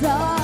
song.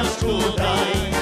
ascoltai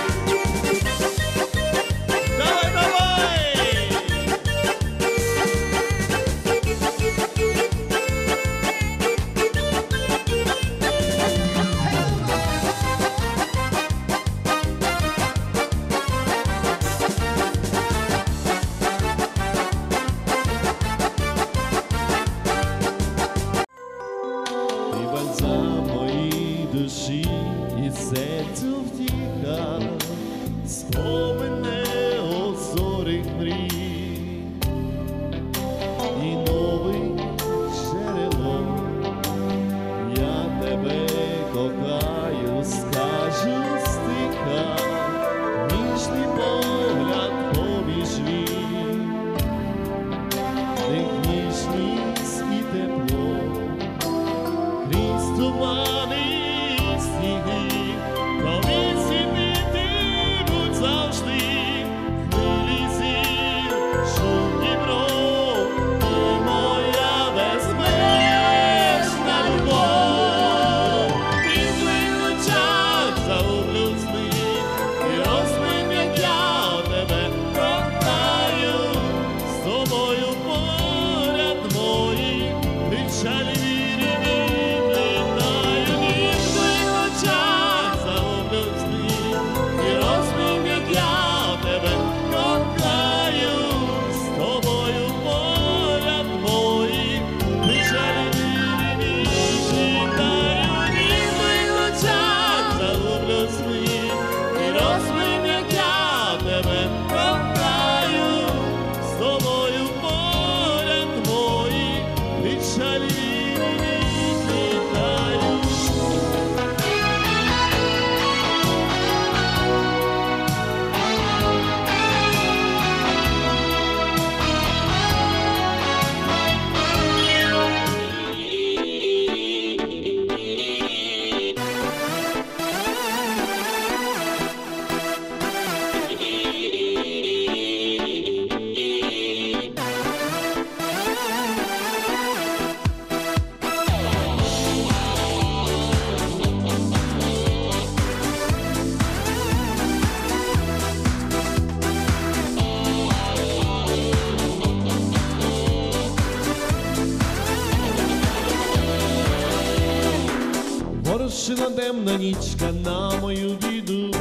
Впорщила демна нічка на мою біду,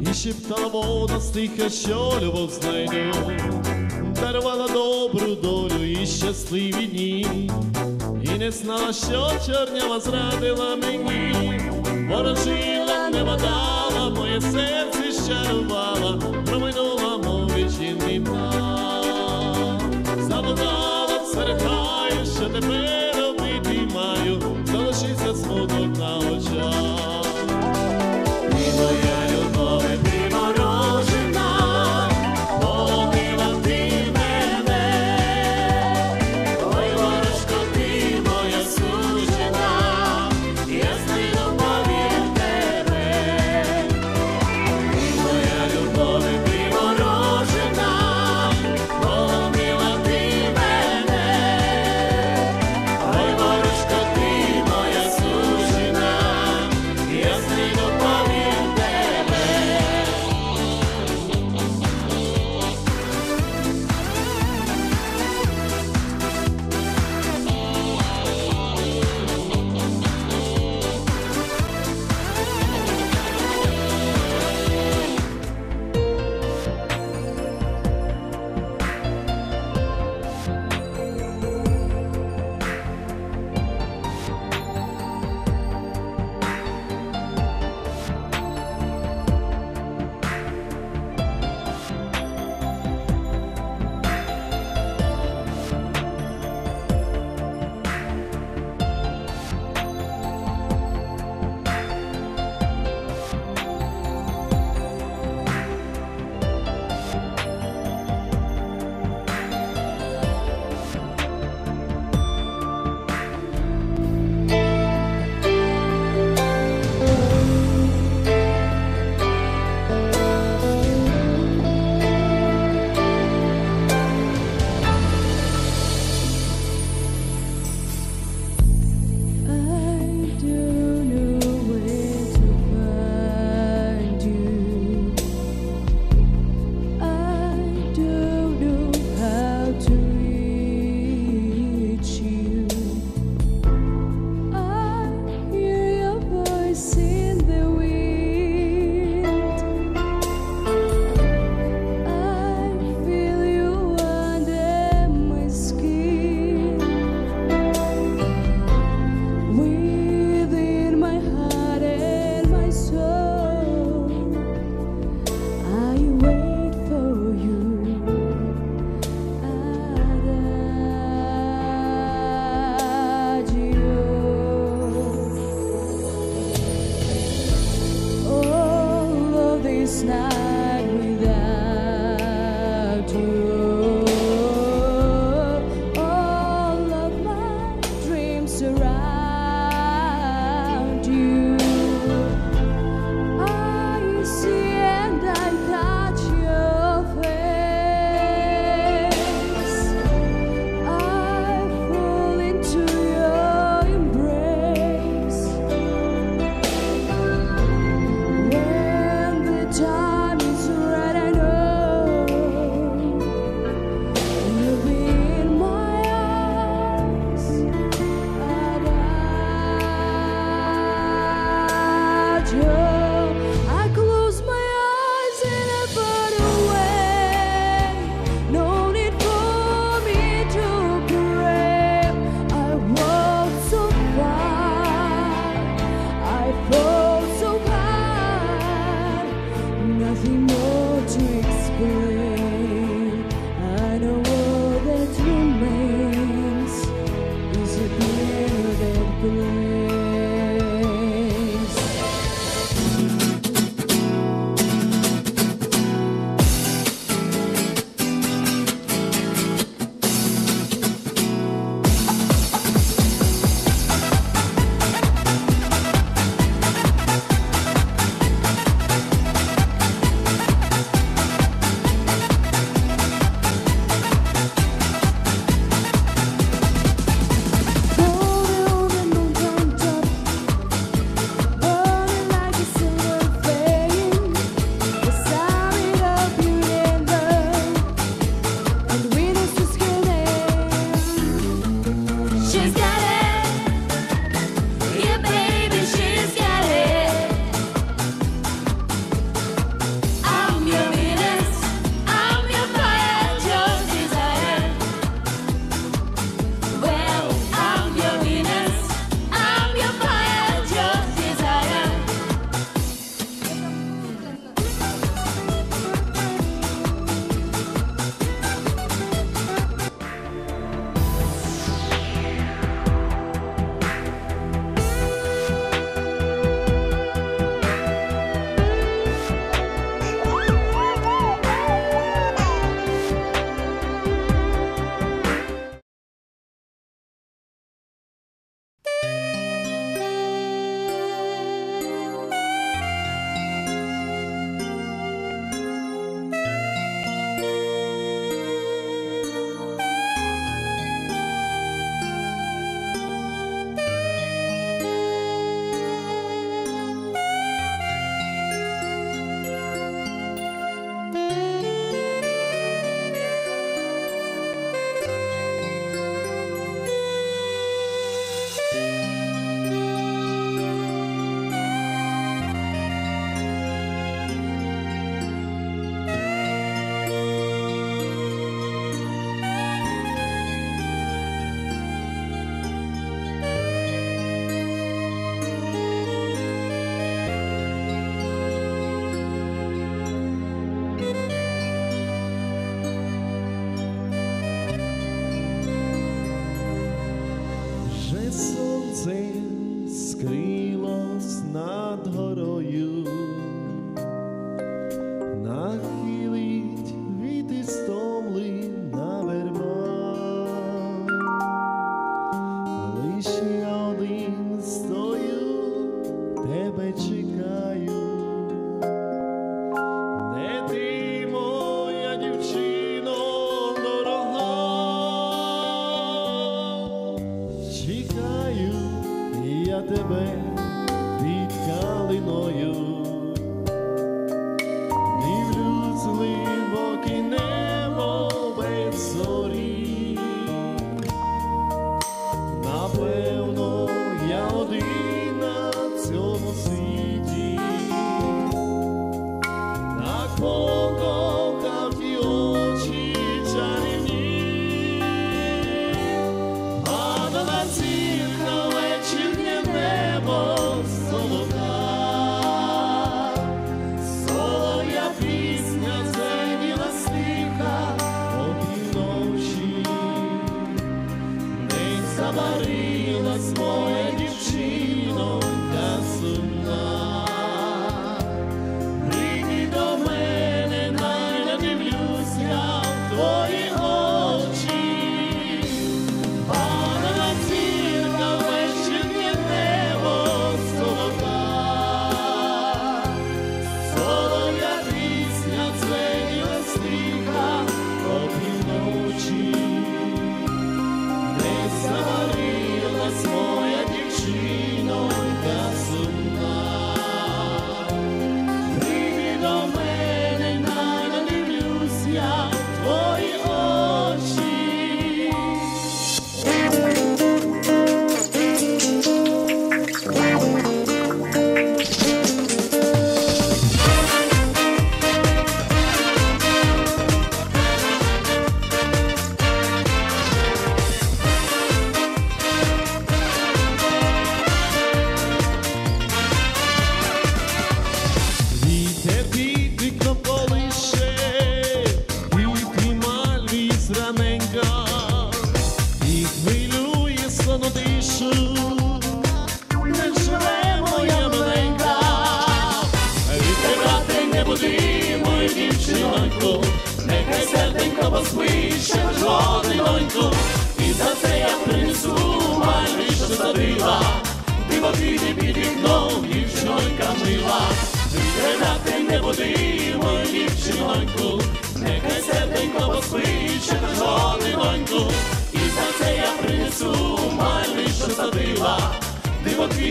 і шептала вона стиха, що любов знайду, дарувала добру долю і щасливі дні, і не знала, що чорнява зрадила мені, ворожила, не дала, моє серце щарувала, проминула мов вічинина, забудала серед що тепер робити маю. Oh.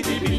City